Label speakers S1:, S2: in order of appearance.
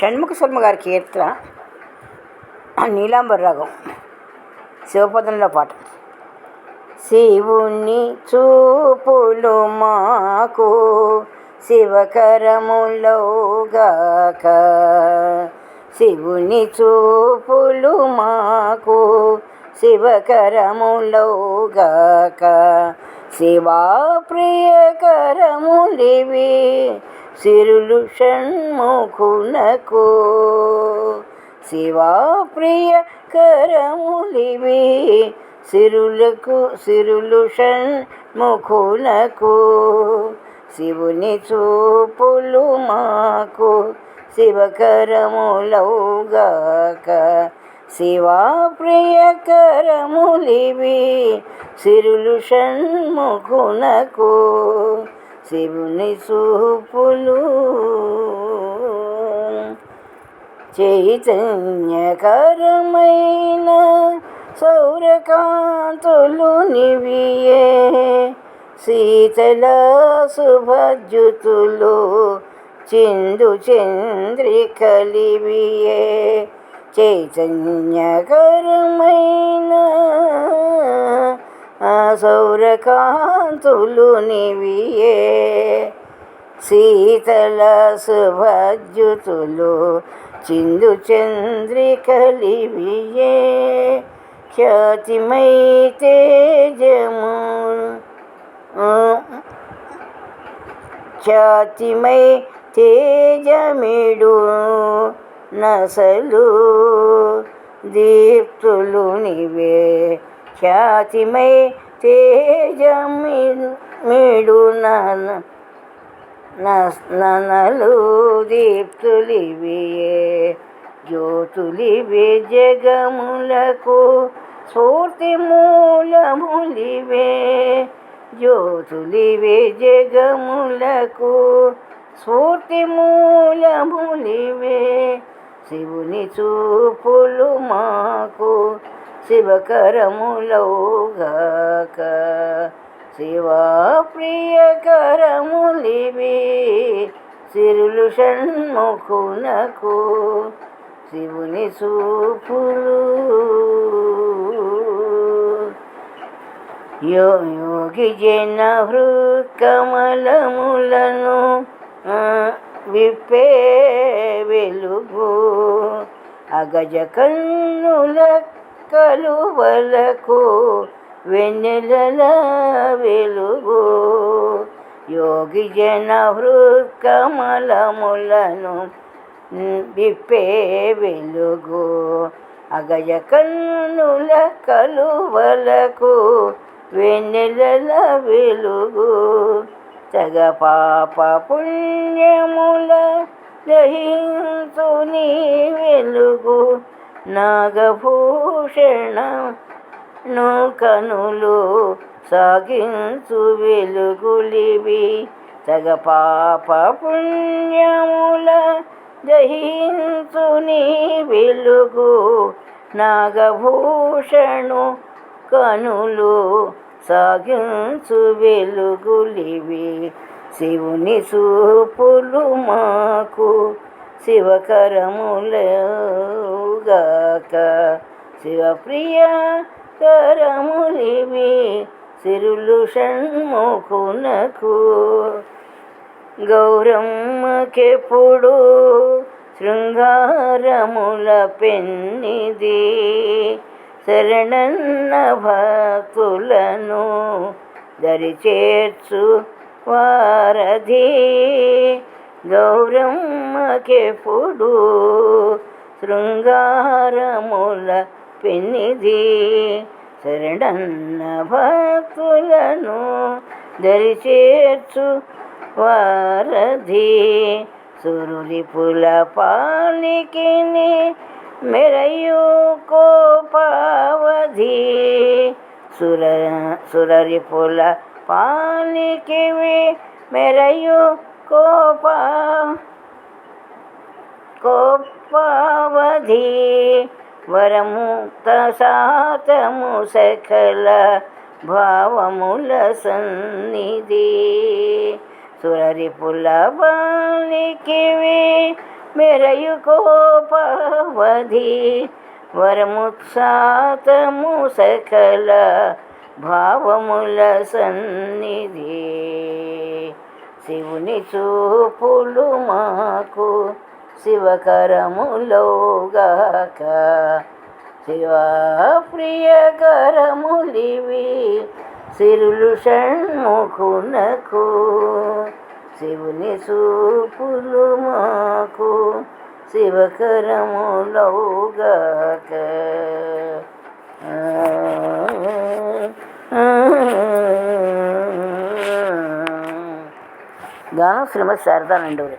S1: షణ్ముఖ శర్మ గారి కీర్తన నీలాంబర రాగం శివపదంలో పాట. శివుని చూపులు మాకు శివకరములోగాక శివుని చూపులు మాకు శివకరములోగాక శివా ప్రియకరములివి సిరులు షణ్ముఖునకు శివా ప్రియ కరములివి. సిరులకు సిరులు షణ్ముఖునకు శివుని చూపులు మాకు. శివకరములౌగాక శివా ప్రియ కరములివి. సిరులు షణ్ముఖునకు శివుని చూపులు. చైతన్యకరమైన సౌరకాంతులు నివియే శీతల శుభజ్యుతులు చిందు చంద్రికలివియే చైతన్యకరమైన సౌరకాంతులు నివియే. శీతల శుభజ్యుతులు చిందు చంద్రికలివియే. ఖ్యాతిమై తేజము ఖ్యాతిమై తేజమిడు నసలు దీప్తులు నివే. ఖ్యాతిమై తేజమిడు ననలు దీప్తులివియే జ్యోతులివే జగములకు స్ఫూర్తి మూలములివే జ్యోతులివే జగములకు స్ఫూర్తి మూలములివే శివుని చూపులు మాకు శివకరములౌగాక. శివా ప్రియకరములివి సిరులు షణ్ముఖునకు శివుని సూపులు. యో యోగి జన హృత్కమలములను విప్పే వెలుగు. అగజ కన్నుల కలువలకు వెన్నెలల వెలుగు. యోగి జన హృత్కమలములను విప్పే వెలుగు. అగజ కన్నుల కలువలకు వెన్నెలల వెలుగు. తగ పాప పుణ్యముల దహింతు నీ వెలుగు. నాగభూషణ ను కనులు సాగించు వెలుగులివి. తగ పాప పుణ్యముల దహించు నీ వెలుగు. నాగభూషణు కనులు సాగించు వెలుగులివి. శివుని సూపులు మాకు శివకరములగాక శివప్రియ కరములివి సిరులు షణ్ముఖునకు. గౌరమ్మకెప్పుడు శృంగారముల పెన్నిది శరణన్న భక్తులను దరిచేర్చు వారధి. గౌరమ్మకెప్పుడు శృంగారముల పెన్నిది శరణన్న భక్తులను దరిచేర్చు వారధి. సురులి పుల పాలికిని మెరయు కోపావధి. సుర సురరి పుల పాలికివి మెరయు కోప పావధి వరముక్త సాతము సకల భావముల సన్నిధి. సురరి పుల బాలికివి మెరయు కోపవధి వరముత్సాతము సకల భావముల సన్నిధి. శివుని చూపులు మా శివకరములోగాక. శివా ప్రియకరములివి సిరులు షణ్ముఖునకు. శివుని సూపులు మాకు శివకరములోగాక. గానం శ్రీమతి శారదా నండూరి.